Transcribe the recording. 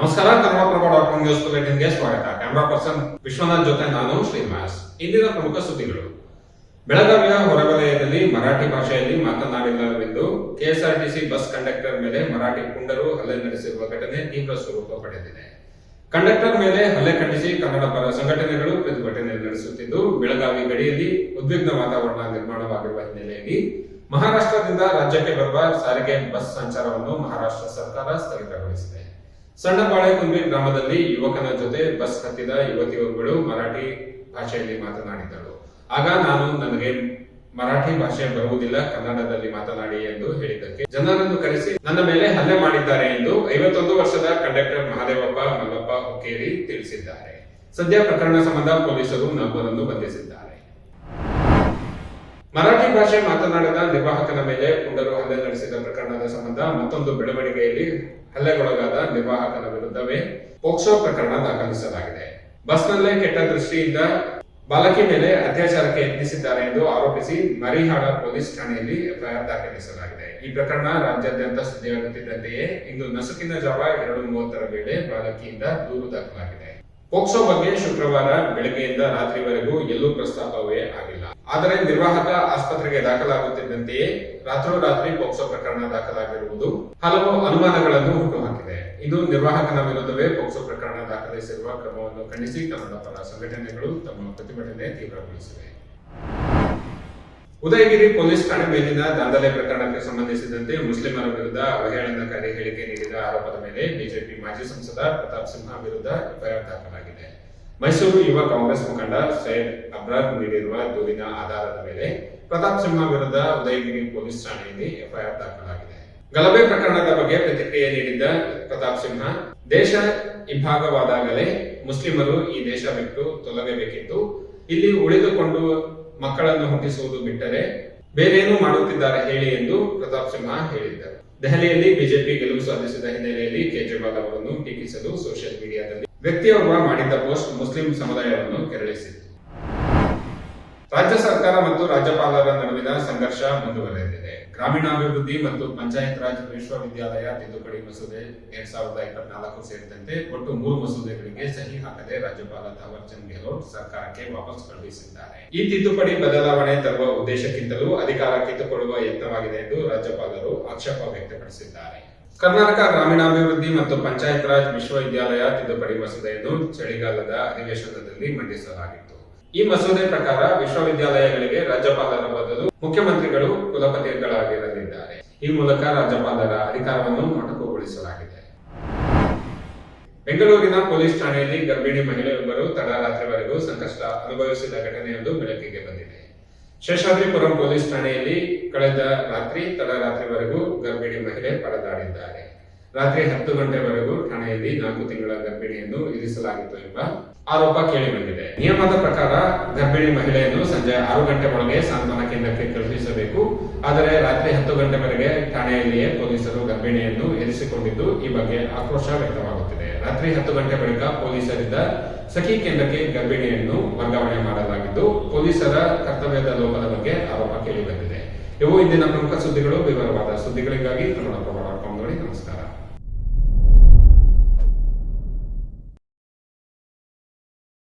ನಮಸ್ಕಾರ, Kannada Prabha dot com news ಬುಲೆಟಿನ್ಗೆ ಸ್ವಾಗತ. Camera person Vishwanath ಜೊತೆ ನಾನು ಶ್ರೀನಿವಾಸ್. ಇಂದಿನ ಪ್ರಮುಖ ಸುದ್ದಿಗಳು. ಬೆಳಗಾವಿಯ ಹೊರವಲಯದಲ್ಲಿ ಮರಾಠಿ ಭಾಷೆಯಲ್ಲಿ ಮಾತನಾಡಿಲ್ಲವೆಂದು ಕೆಎಸ್ಆರ್ಟಿಸಿ ಬಸ್ ಕಂಡಕ್ಟರ್ ಮೇಲೆ ಮರಾಠಿ ಪುಂಡರು ಹಲ್ಲೆ ನಡೆಸಿರುವ ಘಟನೆ ತೀವ್ರ ಸ್ವರೂಪ ಪಡೆದಿದೆ. ಕಂಡಕ್ಟರ್ ಮೇಲೆ ಹಲ್ಲೆ ಖಂಡಿಸಿ ಕನ್ನಡ ಪರ ಸಂಘಟನೆಗಳು ಪ್ರತಿಭಟನೆ ನಡೆಸುತ್ತಿದ್ದು, ಬೆಳಗಾವಿ ಗಡಿಯಲ್ಲಿ ಉದ್ವಿಗ್ನ ವಾತಾವರಣ ನಿರ್ಮಾಣವಾಗಿರುವ ಹಿನ್ನೆಲೆಯಲ್ಲಿ ಮಹಾರಾಷ್ಟ್ರದಿಂದ ರಾಜ್ಯಕ್ಕೆ ಬರುವ ಸಾರಿಗೆ ಬಸ್ ಸಂಚಾರವನ್ನು ಮಹಾರಾಷ್ಟ್ರ ಸರ್ಕಾರ ಸ್ಥಗಿತಗೊಳಿಸಿದೆ. ಸಣ್ಣ ಬಾಳೆಕುಂಬಿ ಗ್ರಾಮದಲ್ಲಿ ಯುವಕನ ಜೊತೆ ಬಸ್ ಹತ್ತಿದ ಯುವತಿಯೊಬ್ಬಳು ಮರಾಠಿ ಭಾಷೆಯಲ್ಲಿ ಮಾತನಾಡಿದ್ದಳು ಆಗ ನಾನು, ನನಗೆ ಮರಾಠಿ ಭಾಷೆ ಬರುವುದಿಲ್ಲ, ಕನ್ನಡದಲ್ಲಿ ಮಾತನಾಡಿ ಎಂದು ಹೇಳಿದ್ದಕ್ಕೆ ಜನರನ್ನು ಕರೆಸಿ, ನನ್ನ ಮೇಲೆ ಹಲ್ಲೆ ಮಾಡಿದ್ದಾರೆ ಎಂದು ಐವತ್ತೊಂದು ವರ್ಷದ ಕಂಡಕ್ಟರ್ ಮಹದೇವಪ್ಪ ಮಲ್ಲಪ್ಪ ಹುಕ್ಕೇರಿ ತಿಳಿಸಿದ್ದಾರೆ. ಸದ್ಯ ಪ್ರಕರಣ ಸಂಬಂಧ ಪೊಲೀಸರು ನಾಲ್ವರನ್ನು ಬಂಧಿಸಿದ್ದಾರೆ. ಮರಾಠಿ ಭಾಷೆ ಮಾತನಾಡದ ನಿರ್ವಾಹಕನ ಮೇಲೆ ಪುಂಡರು ಹಲ್ಲೆ ನಡೆಸಿದ ಪ್ರಕರಣದ ಸಂಬಂಧ ಮತ್ತೊಂದು ಬೆಳವಣಿಗೆಯಲ್ಲಿ ಹಲ್ಲೆಗೊಳಗಾದ ನಿರ್ವಾಹಕನ ವಿರುದ್ಧವೇ ಪೋಕ್ಸೋ ಪ್ರಕರಣ ದಾಖಲಿಸಲಾಗಿದೆ. ಬಸ್ನಲ್ಲೇ ಕೆಟ್ಟ ದೃಷ್ಟಿಯಿಂದ ಬಾಲಕಿ ಮೇಲೆ ಅತ್ಯಾಚಾರಕ್ಕೆ ಯತ್ನಿಸಿದ್ದಾರೆ ಎಂದು ಆರೋಪಿಸಿ ಮರಿಹಾಳ ಪೊಲೀಸ್ ಠಾಣೆಯಲ್ಲಿ ಎಫ್ಐಆರ್ ದಾಖಲಿಸಲಾಗಿದೆ. ಈ ಪ್ರಕರಣ ರಾಜ್ಯಾದ್ಯಂತ ಸುದ್ದಿಯಾಗುತ್ತಿದ್ದಂತೆಯೇ ಇಂದು ನಸುಕಿನ ಜಾವ ಎರಡು ಮೂವತ್ತರ ವೇಳೆ ಬಾಲಕಿಯಿಂದ ದೂರು ದಾಖಲಾಗಿದೆ. ಪೋಕ್ಸೋ ಬಗ್ಗೆ ಶುಕ್ರವಾರ ಬೆಳಗ್ಗೆಯಿಂದ ರಾತ್ರಿವರೆಗೂ ಎಲ್ಲೂ ಪ್ರಸ್ತಾಪವೇ ಆಗಿಲ್ಲ. ಆದರೆ ನಿರ್ವಾಹಕ ಆಸ್ಪತ್ರೆಗೆ ದಾಖಲಾಗುತ್ತಿದ್ದಂತೆಯೇ ರಾತ್ರೋರಾತ್ರಿ ಪೋಕ್ಸೋ ಪ್ರಕರಣ ದಾಖಲಾಗಿರುವುದು ಹಲವು ಅನುಮಾನಗಳನ್ನು ಹುಟ್ಟುಹಾಕಿದೆ. ಇದು ನಿರ್ವಾಹಕನ ವಿರುದ್ಧವೇ ಪೋಕ್ಸೋ ಪ್ರಕರಣ ದಾಖಲಿಸಿರುವ ಕ್ರಮವನ್ನು ಖಂಡಿಸಿ ಕನ್ನಡ ಪರ ಸಂಘಟನೆಗಳು ತಮ್ಮ ಪ್ರತಿಭಟನೆ ತೀವ್ರಗೊಳಿಸಿವೆ. ಉದಯಗಿರಿ ಪೊಲೀಸ್ ಠಾಣೆ ಮೇಲಿನ ದಾಂಧಲೆ ಪ್ರಕರಣಕ್ಕೆ ಸಂಬಂಧಿಸಿದಂತೆ ಮುಸ್ಲಿಮರ ವಿರುದ್ಧ ಅವಹೇಳನಕಾರಿ ಹೇಳಿಕೆ ನೀಡಿದ ಆರೋಪದ ಮೇಲೆ ಬಿಜೆಪಿ ಮಾಜಿ ಸಂಸದ ಪ್ರತಾಪ್ ಸಿಂಹ ವಿರುದ್ಧ ಎಫ್ಐಆರ್ ದಾಖಲಾಗಿದೆ. ಮೈಸೂರು ಯುವ ಕಾಂಗ್ರೆಸ್ ಮುಖಂಡ ಸೈಯದ್ ಅಬ್ರಾರ್ ನೀಡಿರುವ ದೂರಿನ ಆಧಾರದ ಮೇಲೆ ಪ್ರತಾಪ್ ಸಿಂಹ ವಿರುದ್ಧ ಉದಯಗಿರಿ ಪೊಲೀಸ್ ಠಾಣೆಯಲ್ಲಿ ಎಫ್ಐಆರ್ ದಾಖಲಾಗಿದೆ. ಗಲಭೆ ಪ್ರಕರಣದ ಬಗ್ಗೆ ಪ್ರತಿಕ್ರಿಯೆ ನೀಡಿದ್ದ ಪ್ರತಾಪ್ ಸಿಂಹ, ದೇಶ ಇಬ್ಬಾಗವಾದಾಗಲೇ ಮುಸ್ಲಿಮರು ಈ ದೇಶ ಬಿಟ್ಟು ತೊಲಗಬೇಕಿತ್ತು. ಇಲ್ಲಿ ಉಳಿದುಕೊಂಡು ಮಕ್ಕಳನ್ನು ಹುಟ್ಟಿಸುವುದು ಬಿಟ್ಟರೆ ಬೇರೇನು ಮಾಡುತ್ತಿದ್ದಾರೆ ಹೇಳಿ ಎಂದು ಪ್ರತಾಪ್ ಸಿಂಹ ಹೇಳಿದ್ದಾರೆ. ದೆಹಲಿಯಲ್ಲಿ ಬಿಜೆಪಿ ಗೆಲುವು ಸಾಧಿಸಿದ ಹಿನ್ನೆಲೆಯಲ್ಲಿ ಕೇಜ್ರಿವಾಲ್ ಅವರನ್ನು ಟೀಕಿಸಲು ಸೋಷಿಯಲ್ ಮೀಡಿಯಾದಲ್ಲಿ ವ್ಯಕ್ತಿಯೊಬ್ಬ ಮಾಡಿದ್ದ ಪೋಸ್ಟ್ ಮುಸ್ಲಿಂ ಸಮುದಾಯವನ್ನು ಕೆರಳಿಸಿತು ರಾಜ್ಯ ಸರ್ಕಾರ ಮತ್ತು ರಾಜ್ಯಪಾಲರ ನಡುವಿನ ಸಂಘರ್ಷ ಮುಂದುವರೆದಿದೆ. ಗ್ರಾಮೀಣಾಭಿವೃದ್ಧಿ ಮತ್ತು ಪಂಚಾಯತ್ ರಾಜ್ ವಿಶ್ವವಿದ್ಯಾಲಯ, ತಿದ್ದುಪಡಿ ಮಸೂದೆ ಎರಡ್ ಸಾವಿರದ ಇಪ್ಪತ್ನಾಲ್ಕು ಸೇರಿದಂತೆ ಒಟ್ಟು ಮೂರು ಮಸೂದೆಗಳಿಗೆ ಸಹಿ ಹಾಕದೆ ರಾಜ್ಯಪಾಲ ಥಾವರ್ ಚಂದ್ ಗೆಹ್ಲೋಟ್ ಸರ್ಕಾರಕ್ಕೆ ವಾಪಸ್ ಕಳುಹಿಸಿದ್ದಾರೆ. ಈ ತಿದ್ದುಪಡಿ ಬದಲಾವಣೆ ತರುವ ಉದ್ದೇಶಕ್ಕಿಂತಲೂ ಅಧಿಕಾರ ಕಿತ್ತುಕೊಳ್ಳುವ ಯತ್ನವಾಗಿದೆ ಎಂದು ರಾಜ್ಯಪಾಲರು ಆಕ್ಷೇಪ ವ್ಯಕ್ತಪಡಿಸಿದ್ದಾರೆ. ಕರ್ನಾಟಕ ಗ್ರಾಮೀಣಾಭಿವೃದ್ಧಿ ಮತ್ತು ಪಂಚಾಯತ್ ರಾಜ್ ವಿಶ್ವವಿದ್ಯಾಲಯ ತಿದ್ದುಪಡಿ ಮಸೂದೆಯನ್ನು ಚಳಿಗಾಲದ ಅಧಿವೇಶನದಲ್ಲಿ ಮಂಡಿಸಲಾಗಿತ್ತು. ಈ ಮಸೂದೆ ಪ್ರಕಾರ ವಿಶ್ವವಿದ್ಯಾಲಯಗಳಿಗೆ ರಾಜ್ಯಪಾಲರ ಬದಲು ಮುಖ್ಯಮಂತ್ರಿಗಳು ಕುಲಪತಿಗಳಾಗಿರಲಿದ್ದಾರೆ. ಈ ಮೂಲಕ ರಾಜ್ಯಪಾಲರ ಅಧಿಕಾರವನ್ನು ಮೊಟಕುಗೊಳಿಸಲಾಗಿದೆ. ಬೆಂಗಳೂರಿನ ಪೊಲೀಸ್ ಠಾಣೆಯಲ್ಲಿ ಗರ್ಭಿಣಿ ಮಹಿಳೆಯೊಬ್ಬರು ತಡರಾತ್ರಿವರೆಗೂ ಸಂಕಷ್ಟ ಅನುಭವಿಸಿದ ಘಟನೆಯೊಂದು ಬೆಳಕಿಗೆ ಬಂದಿದೆ. ಶೇಷಾದ್ರಿಪುರಂ ಪೊಲೀಸ್ ಠಾಣೆಯಲ್ಲಿ ಕಳೆದ ರಾತ್ರಿ ತಡರಾತ್ರಿವರೆಗೂ ಗರ್ಭಿಣಿ ಮಹಿಳೆ ಪರದಾಡಿದ್ದಾರೆ. ರಾತ್ರಿ ಹತ್ತು ಗಂಟೆವರೆಗೂ ಠಾಣೆಯಲ್ಲಿ ನಾಲ್ಕು ತಿಂಗಳ ಗರ್ಭಿಣಿಯನ್ನು ಇರಿಸಲಾಗಿತ್ತು ಎಂಬ ಆರೋಪ ಕೇಳಿಬಂದಿದೆ ನಿಯಮದ ಪ್ರಕಾರ ಗರ್ಭಿಣಿ ಮಹಿಳೆಯನ್ನು ಸಂಜೆ ಆರು ಗಂಟೆ ಒಳಗೆ ಸಾಂತ್ವನ ಕೇಂದ್ರಕ್ಕೆ ಕಳುಹಿಸಬೇಕು. ಆದರೆ ರಾತ್ರಿ ಹತ್ತು ಗಂಟೆವರೆಗೆ ಠಾಣೆಯಲ್ಲಿಯೇ ಪೊಲೀಸರು ಗರ್ಭಿಣಿಯನ್ನು ಇರಿಸಿಕೊಂಡಿದ್ದು ಈ ಬಗ್ಗೆ ಆಕ್ರೋಶ ವ್ಯಕ್ತವಾಗುತ್ತಿದೆ. ರಾತ್ರಿ ಹತ್ತು ಗಂಟೆ ಬಳಿಕ ಪೊಲೀಸರಿಂದ ಸಖಿ ಕೇಂದ್ರಕ್ಕೆ ಗರ್ಭಿಣಿಯನ್ನು ವರ್ಗಾವಣೆ ಮಾಡಲಾಗಿದ್ದು ಪೊಲೀಸರ ಕರ್ತವ್ಯದ ಲೋಪದ ಬಗ್ಗೆ ಆರೋಪ ಕೇಳಿಬಂದಿದೆ ಇವು ಇಂದಿನ ಪ್ರಮುಖ ಸುದ್ದಿಗಳು. ವಿವರವಾದ ಸುದ್ದಿಗಳಿಗಾಗಿ ಕನ್ನಡ ಪ್ರಭಾವ ನಮಸ್ಕಾರ.